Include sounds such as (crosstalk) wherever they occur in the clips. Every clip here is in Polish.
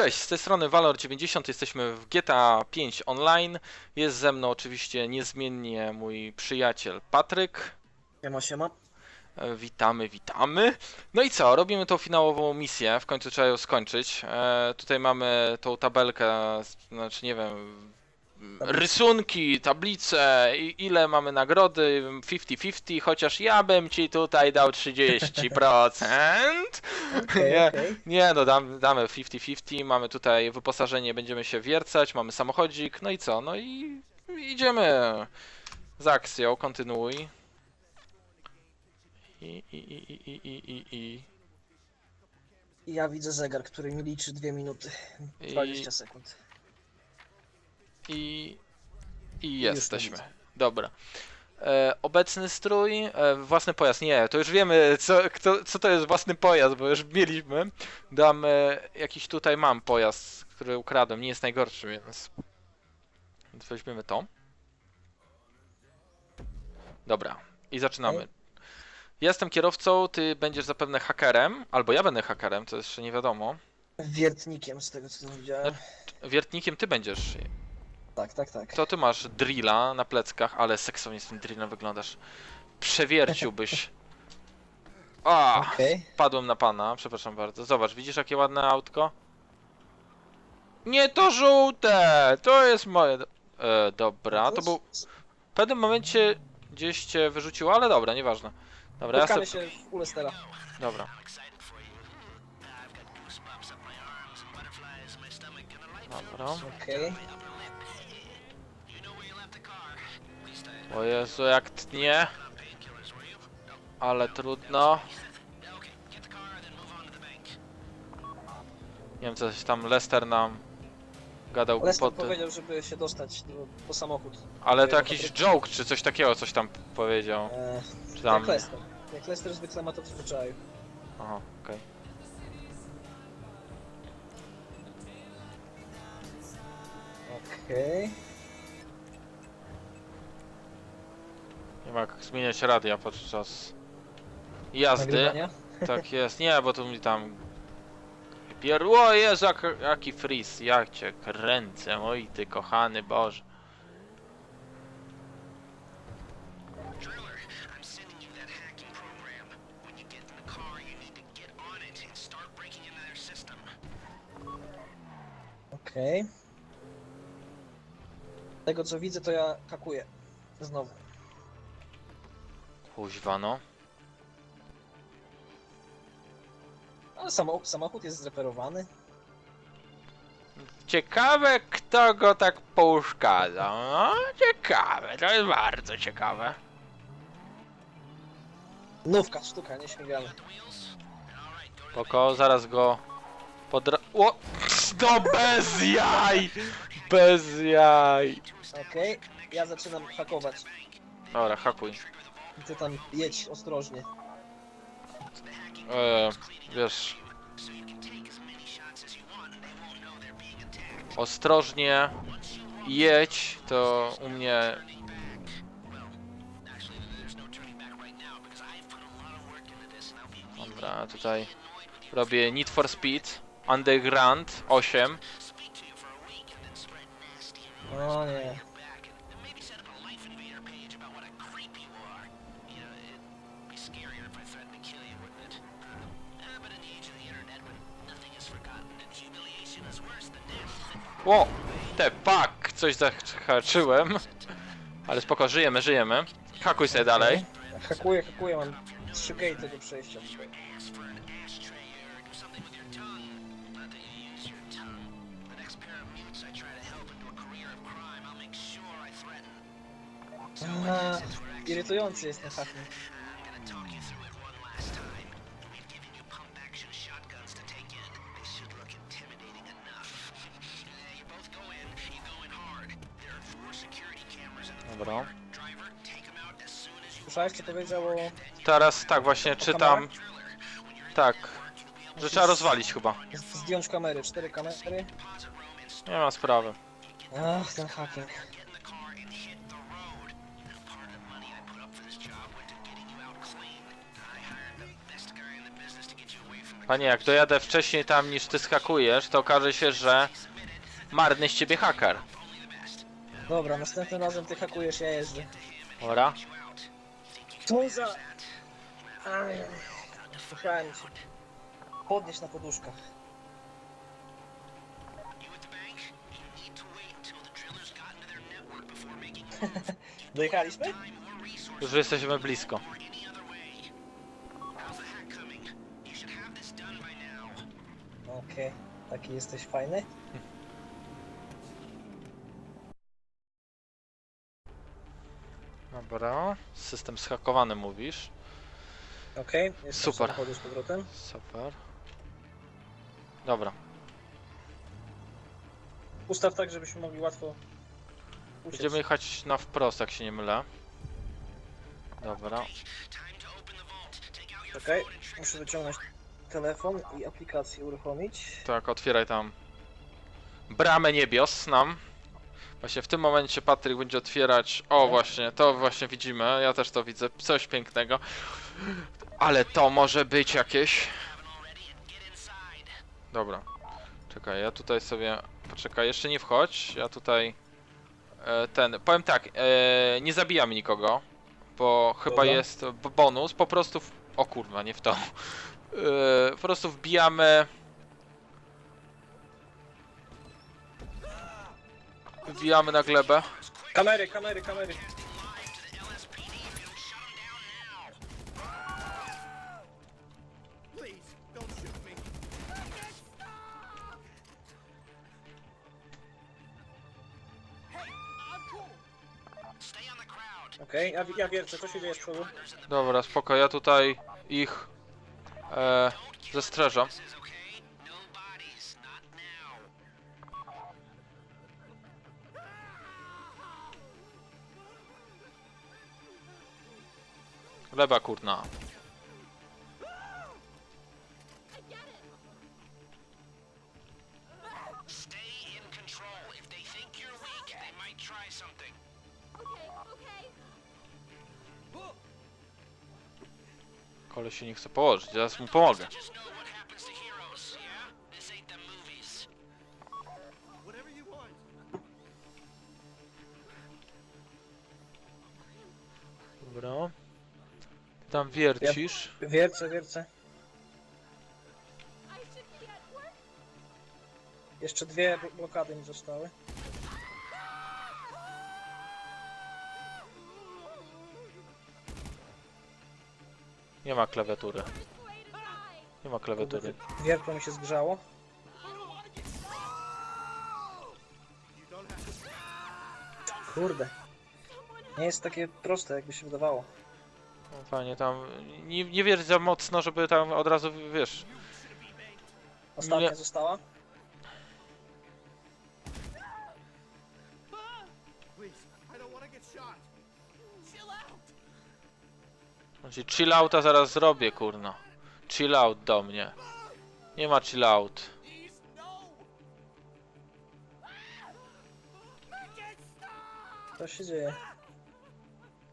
Cześć, z tej strony Valor90, jesteśmy w GTA 5 Online. Jest ze mną oczywiście niezmiennie mój przyjaciel Patryk. Siema, siema. E, Witamy, witamy. No i co, robimy tą finałową misję, w końcu trzeba ją skończyć. E, tutaj mamy tą tabelkę, znaczy nie wiem, rysunki, tablice, i ile mamy nagrody, 50-50, chociaż ja bym ci tutaj dał 30%. Okej, Nie. okej. Nie, no dam, damy 50-50, mamy tutaj wyposażenie, będziemy się wiercać, mamy samochodzik, no i co? No i idziemy z akcją, kontynuuj. I, i, i, i, i, i, i, i, I Ja widzę zegar, który mi liczy 2 minuty. 20 sekund. I, i jesteśmy. Dobra. E, obecny strój, e, własny pojazd. Nie, to już wiemy, co, kto, co to jest własny pojazd, bo już mieliśmy. Dam, e, jakiś tutaj mam pojazd, który ukradłem, nie jest najgorszy, więc... Więc weźmiemy to. Dobra, i zaczynamy. Jestem kierowcą, ty będziesz zapewne hakerem, albo ja będę hakerem, to jeszcze nie wiadomo. Wiertnikiem z tego co tam widziałem. Wiertnikiem ty będziesz. Tak, tak, tak. To ty masz drilla na pleckach, ale seksownie z tym drillem wyglądasz. Przewierciłbyś. A, Okej. padłem na pana, przepraszam bardzo. Zobacz, widzisz jakie ładne autko? Nie to żółte! To jest moje. do- E, dobra, to był. W pewnym momencie gdzieś cię wyrzuciło, ale dobra, nieważne. Dobra, ja Spotkamy sobie. się w Ulestera. Dobra. Dobra. Okej. O Jezu, jak tnie. Ale trudno. Nie wiem, coś tam Lester nam gadał Lester głupoty. powiedział, żeby się dostać do, po samochód. Ale to jakiś joke, czy coś takiego, coś tam powiedział. Eee, Czy tam... jak Lester. Jak Lester zwykle ma to w zwyczaju. Aha, okej. Okej. Nie ma jak zmieniać radia podczas jazdy. Nagrywania? Tak jest. Nie, bo tu mi tam... Pier... O Jezu, jak, jaki freeze. Jak cię kręcę, oj ty kochany Boże. Okej. Z tego co widzę, to ja hakuję. Znowu. Kuźwa no. Ale samochód, samochód jest zreperowany. Ciekawe, kto go tak pouszkadza. No, ciekawe, to jest bardzo ciekawe. Nówka, sztuka, nie śmigamy. Poko, zaraz go podra... O! No bez jaj! Bez jaj! Okej, ja zaczynam hakować. Dobra, hakuj. Ty tam jedź ostrożnie. E, wiesz... Ostrożnie jedź, to u mnie... Dobra, tutaj robię Need for Speed Underground 8. O nie. O! Te pak! Coś zahaczyłem. Ale spoko, żyjemy, żyjemy. Hakuj sobie dalej. Hakuję, hakuję, mam 3K tego przejścia tutaj. Aha, irytujący jest ten hacking. Słyszałeś co powiedział o... Teraz tak właśnie czytam. Tak. Że trzeba rozwalić chyba. Zdjąć kamery, cztery kamery. Nie ma sprawy. Ach, ten hacking. Panie, jak dojadę wcześniej tam niż ty skakujesz, to okaże się, że marny z ciebie haker. Dobra, następnym razem ty hakujesz, ja jeżdżę. Dobra? Co za... Aj, Słuchałem cię. Podnieś na poduszkach. You at the bank? You need to wait Dobra. System zhakowany mówisz. Okej, jestem Super. z powrotem. Super. Dobra. Ustaw tak, żebyśmy mogli łatwo uciec. Będziemy jechać na wprost, jak się nie mylę. Dobra. Okej, and muszę wyciągnąć telefon i aplikację uruchomić. Tak, otwieraj tam bramę niebios nam. Właśnie w tym momencie Patryk będzie otwierać. O, Tak. właśnie, to właśnie widzimy. Ja też to widzę. Coś pięknego. Ale to może być jakieś. Dobra. Czekaj, ja tutaj sobie. Poczekaj, jeszcze nie wchodź. Ja tutaj. E, ten. Powiem tak, e, nie zabijamy nikogo. Bo chyba Dobra. jest bonus. Po prostu. W... O kurwa, nie w to. E, po prostu wbijamy. Wbijamy na glebę. Kamery, kamery, kamery. Okej, ja, ja wiercę, co się dzieje z przodu? Dobra, spoko, ja tutaj ich e, zestrzeżam. Try something. Koleś się nie chce położyć, zaraz mu pomogę. Tam wiercisz. Wiercę, wiercę. Jeszcze dwie bl- blokady mi zostały. Nie ma klawiatury. Nie ma klawiatury. Wiertło mi się zgrzało. Kurde. Nie jest takie proste, jakby się wydawało. No, fajnie tam. Nie, nie za mocno, żeby tam od razu wiesz. Ostatnia Nie. została. Znaczy chill outa zaraz zrobię, kurno. Chill out do mnie. Nie ma chill out. Co się dzieje?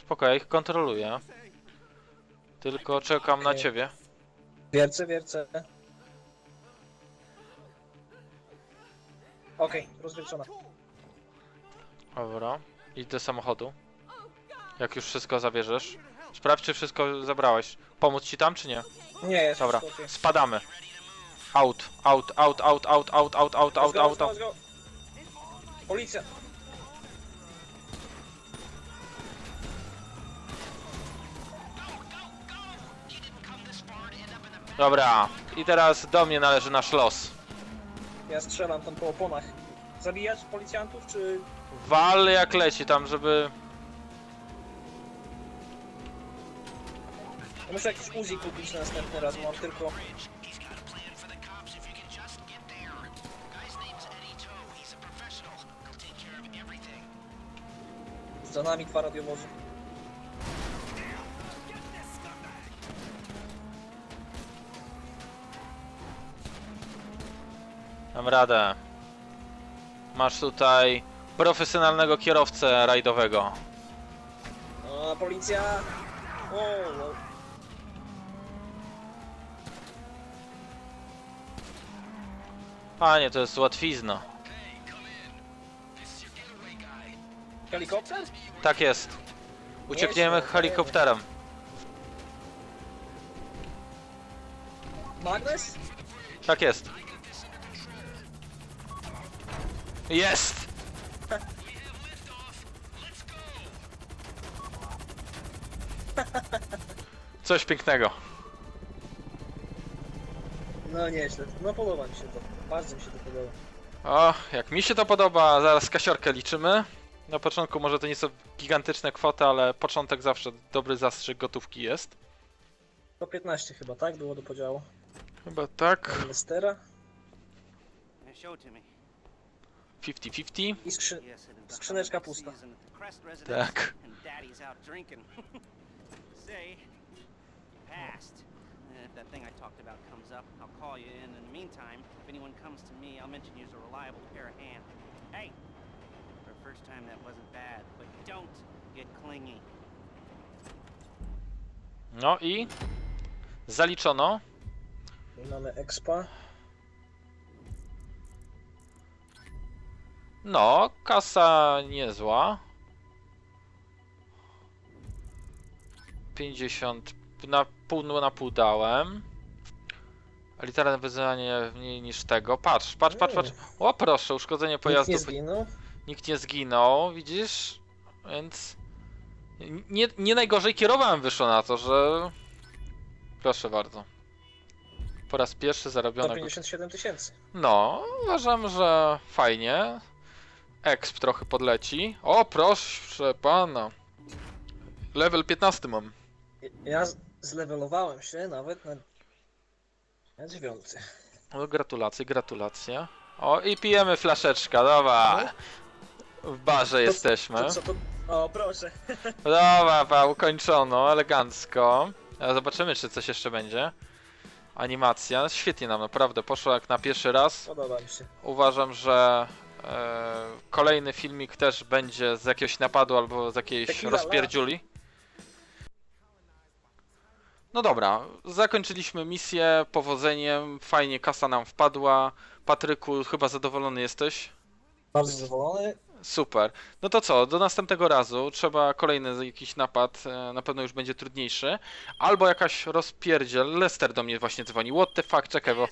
Spoko, ja ich kontroluję. Tylko czekam na ciebie. Wiercę, wiercę. Okej, rozwiercona. Dobra. Idź do samochodu. Jak już wszystko zabierzesz. Sprawdź, czy wszystko zabrałeś. Pomóc ci tam, czy nie? Nie, jest Dobra, wszystko okej. spadamy. Out, out, out, out, out, out, out, out, Let's out, go, out, let's out. go, let's go. Policja! Dobra, i teraz do mnie należy nasz los. Ja strzelam tam po oponach. Zabijać policjantów, czy... Wal jak leci tam, żeby... Ja muszę jakiś Uzi kupić na następny raz, bo mam tylko... He's got a plan Mam radę. Masz tutaj profesjonalnego kierowcę rajdowego. A, policja! O, o. Panie, to jest łatwizna. Helikopter? Tak jest. Uciekniemy helikopterem. Magnes? Tak jest. Jest! Coś pięknego. No nieźle. No podoba mi się to. Bardzo mi się to podoba. O, jak mi się to podoba, zaraz kasiorkę liczymy. Na początku może to nie są gigantyczne kwoty, ale początek zawsze dobry zastrzyk gotówki jest. To 15 chyba, tak? Było do podziału. Chyba tak. Lestera Show to me. 50-50. i skrzy... Skrzyneczka pusta. The Tak. If that thing I talked about comes up, I'll call you in. In the meantime, if anyone comes to me, I'll mention you as a reliable pair of hands. Hey, for a first time that wasn't bad, but don't get clingy. No i zaliczono. I mamy expa. No, kasa niezła. 50 na pół na pół dałem. Literalne wyzwanie mniej niż tego. Patrz, patrz, patrz, patrz. O proszę, uszkodzenie Nikt pojazdu. nie zginął. Nikt nie zginął, widzisz? Więc nie, nie najgorzej kierowałem wyszło na to, że proszę bardzo. Po raz pierwszy zarobione. 157 tysięcy. No, uważam, że fajnie. Exp trochę podleci. O, proszę pana. Level 15 mam. Ja z- zlewelowałem się nawet na... Na dziewiąty. No, gratulacje, gratulacje. O, i pijemy flaszeczka, dobra. W barze jesteśmy. To co to... O, proszę. (laughs) Dobra, pa, ukończono, elegancko. A Zobaczymy, czy coś jeszcze będzie. Animacja, świetnie nam naprawdę poszło jak na pierwszy raz. Podoba mi się. Uważam, że e, kolejny filmik też będzie z jakiegoś napadu albo z jakiejś Tequila rozpierdziuli. No dobra, zakończyliśmy misję powodzeniem, fajnie kasa nam wpadła. Patryku, chyba zadowolony jesteś? Bardzo zadowolony. Super. No to co, do następnego razu trzeba kolejny jakiś napad, e, na pewno już będzie trudniejszy. Albo jakaś rozpierdziel. Lester do mnie właśnie dzwoni. What the fuck, czekaj, bo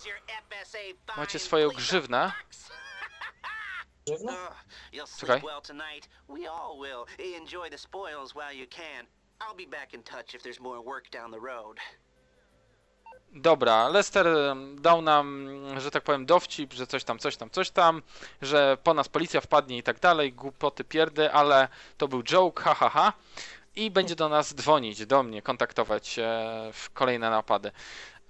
macie swoją grzywnę. Box. Żywno? Ugh, you'll okay. sleep well tonight. We all will. Enjoy the spoils while you can. I'll be back in touch if there's more work down the road. Dobra, Lester em, dał nam, że tak powiem, dowcip, że coś tam, coś tam, coś tam, że po nas policja wpadnie i tak dalej, głupoty pierdy, ale to był joke, ha, ha, ha. I będzie do nas dzwonić, do mnie, kontaktować się w kolejne napady.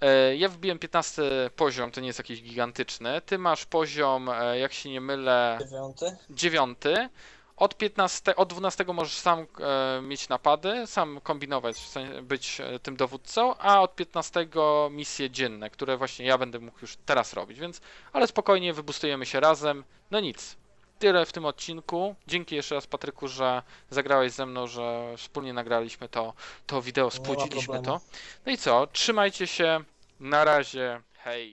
E, Ja wbiłem 15 poziom, to nie jest jakiś gigantyczny. Ty masz poziom, e, jak się nie mylę, Dziewiąty. dziewiąty. Od 15, od 12 możesz sam e, mieć napady, sam kombinować, być tym dowódcą, a od 15 misje dzienne, które właśnie ja będę mógł już teraz robić, więc ale spokojnie wybustujemy się razem. No nic. Tyle w tym odcinku. Dzięki jeszcze raz Patryku, że zagrałeś ze mną, że wspólnie nagraliśmy to, to wideo, ma spłodziliśmy to. No i co? Trzymajcie się. Na razie. Hej.